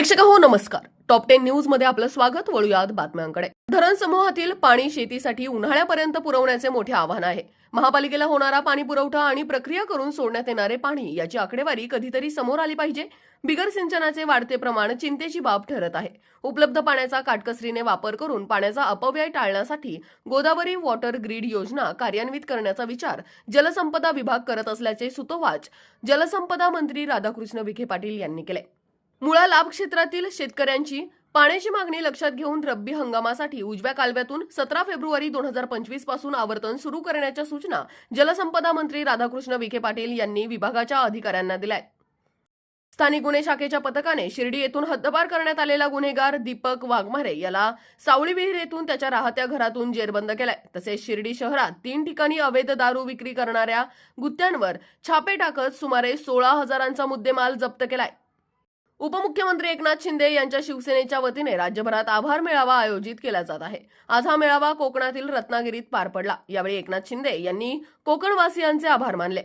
प्रेक्षक हो नमस्कार. टॉप टेन न्यूजमध्ये आपलं स्वागत. वळूयात बातम्यांकडे. धरण समूहातील पाणी शेतीसाठी उन्हाळ्यापर्यंत पुरवण्याचे मोठे आव्हान आहे. महापालिकेला होणारा पाणी पुरवठा आणि प्रक्रिया करून सोडण्यात येणारे पाणी याची आकडेवारी कधीतरी समोर आली पाहिजे. बिगर सिंचनाचे वाढते प्रमाण चिंतेची बाब ठरत आहे. उपलब्ध पाण्याचा काटकसरीने वापर करून पाण्याचा अपव्यय टाळण्यासाठी गोदावरी वॉटर ग्रीड योजना कार्यान्वित करण्याचा विचार जलसंपदा विभाग करत असल्याचे सुतोवाच जलसंपदा मंत्री राधाकृष्ण विखे पाटील यांनी केले. मुळा लाभ क्षेत्रातील शेतकऱ्यांची पाण्याची मागणी लक्षात घेऊन रब्बी हंगामासाठी उजव्या कालव्यातून सतरा फेब्रुवारी दोन हजार पंचवीसपासून आवर्तन सुरू करण्याच्या सूचना जलसंपदा मंत्री राधाकृष्ण विखे पाटील यांनी विभागाच्या अधिकाऱ्यांना दिल्या स्थानिक गुन्हे शाखेच्या पथकाने शिर्डी येथून हद्दपार करण्यात आलेला गुन्हेगार दीपक वाघमारे याला सावळी विहीर येथून त्याच्या राहत्या घरातून जेरबंद केलाय. तसेच शिर्डी शहरात तीन ठिकाणी अवैध दारू विक्री करणाऱ्या गुत्त्यांवर छापे टाकत सुमारे सोळा हजारांचा मुद्देमाल जप्त केलाय. उपमुख्यमंत्री एकनाथ शिंदे यांच्या शिवसेनेच्या वतीने राज्यभरात आभार मेळावा आयोजित केला जात आहे. आज हा मेळावा कोकणातील रत्नागिरीत पार पडला. यावेळी एकनाथ शिंदे यांनी कोकणवासियांचे आभार मानले.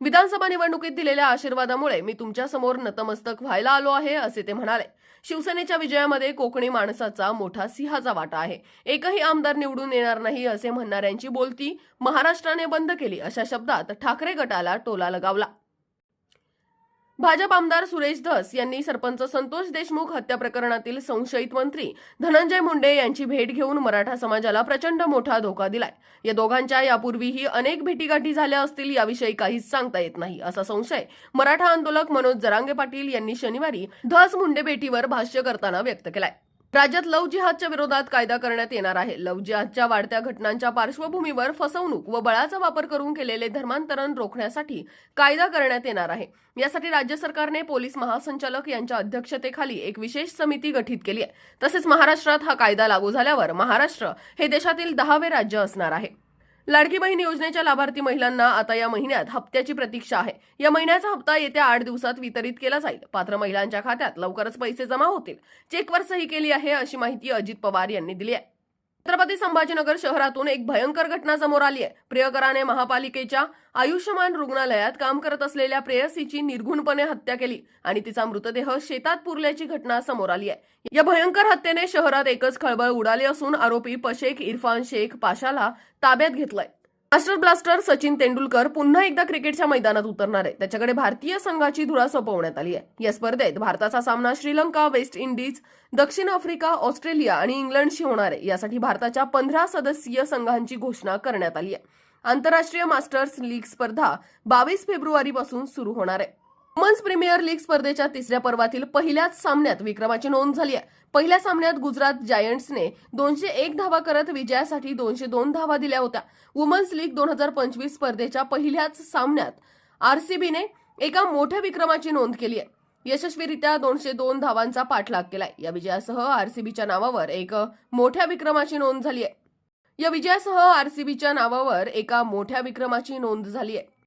विधानसभा निवडणुकीत दिलेल्या आशीर्वादामुळे मी तुमच्यासमोर नतमस्तक व्हायला आलो आहे असे ते म्हणाले. शिवसेनेच्या विजयामध्ये कोकणी माणसाचा मोठा सिंहाचा वाटा आहे. एकही आमदार निवडून येणार नाही असे म्हणणाऱ्यांची बोलती महाराष्ट्राने बंद केली अशा शब्दात ठाकरे गटाला टोला लगावला. भाजप आमदार सुरेश धस यांनी सरपंच संतोष देशमुख हत्या प्रकरणातील संशयित मंत्री धनंजय मुंडे यांची भेट घेऊन मराठा समाजाला प्रचंड मोठा धोका दिलाय. या दोघांच्या यापूर्वीही अनेक भेटीगाठी झाल्या असतील याविषयी काहीच सांगता येत नाही असा संशय मराठा आंदोलक मनोज जरांगे पाटील यांनी शनिवारी धस मुंडे भेटीवर भाष्य करताना व्यक्त केलाय. राज्यात लव जिहादच्या विरोधात कायदा करण्यात येणार आहे. लव जिहादच्या वाढत्या घटनांच्या पार्श्वभूमीवर फसवणूक व बळाचा वापर करून केलेले धर्मांतरण रोखण्यासाठी कायदा करण्यात येणार आहे. यासाठी राज्य सरकारने पोलीस महासंचालक यांच्या अध्यक्षतेखाली एक विशेष समिती गठीत केली आहे. तसेच महाराष्ट्रात हा कायदा लागू झाल्यावर महाराष्ट्र हे देशातील दहावे राज्य असणार आहे. लाडकी बहीण योजनेच्या लाभार्थी महिलांना आता या महिन्यात हप्त्याची प्रतीक्षा आहे. या महिन्याचा हप्ता येत्या आठ दिवसात वितरित केला जाईल. पात्र महिलांच्या खात्यात लवकरच पैसे जमा होतील. चेकवर सही केली आहे अशी माहिती अजित पवार यांनी दिली आहे. छत्रपती संभाजीनगर शहरातून एक भयंकर घटना समोर आली आहे. प्रियकराने महापालिकेच्या आयुष्यमान रुग्णालयात काम करत असलेल्या प्रेयसीची निर्घुणपणे हत्या केली आणि तिचा मृतदेह शेतात पुरल्याची घटना समोर आली आहे. या भयंकर हत्येने शहरात एकच खळबळ उडाली असून आरोपी पशेख इरफान शेख पाशाला ताब्यात घेतलाय. मास्टर ब्लास्टर सचिन तेंडुलकर पुन्हा एकदा क्रिकेटच्या मैदानात उतरणार आहे. त्याच्याकडे भारतीय संघाची धुरा सोपवण्यात आली आहे. या स्पर्धेत भारताचा सामना श्रीलंका वेस्ट इंडिज दक्षिण आफ्रिका ऑस्ट्रेलिया आणि इंग्लंडशी होणार आहे. यासाठी भारताच्या पंधरा सदस्यीय संघांची घोषणा करण्यात आली आहे. आंतरराष्ट्रीय मास्टर्स लीग स्पर्धा बावीस फेब्रुवारीपासून सुरू होणार आहे. वुमन्स प्रीमियर लीग स्पर्धेच्या तिसऱ्या पर्वातील पहिल्याच सामन्यात विक्रमाची नोंद झाली आहे. पहिल्या सामन्यात गुजरात जायंट्सने दोनशे एक धावा करत विजयासाठी दोनशे दोन धावा दिल्या होत्या. वुमन्स लीग दोन हजार पंचवीस स्पर्धेच्या पहिल्याच सामन्यात आरसीबीने एका मोठ्या विक्रमाची नोंद केली आहे. यशस्वीरित्या दोनशे दोन धावांचा पाठलाग केलाय. या विजयासह आरसीबीच्या नावावर एक मोठ्या विक्रमाची नोंद झाली आहे. या विजयासह आरसीबीच्या नावावर एका मोठ्या विक्रमाची नोंद झाली आहे.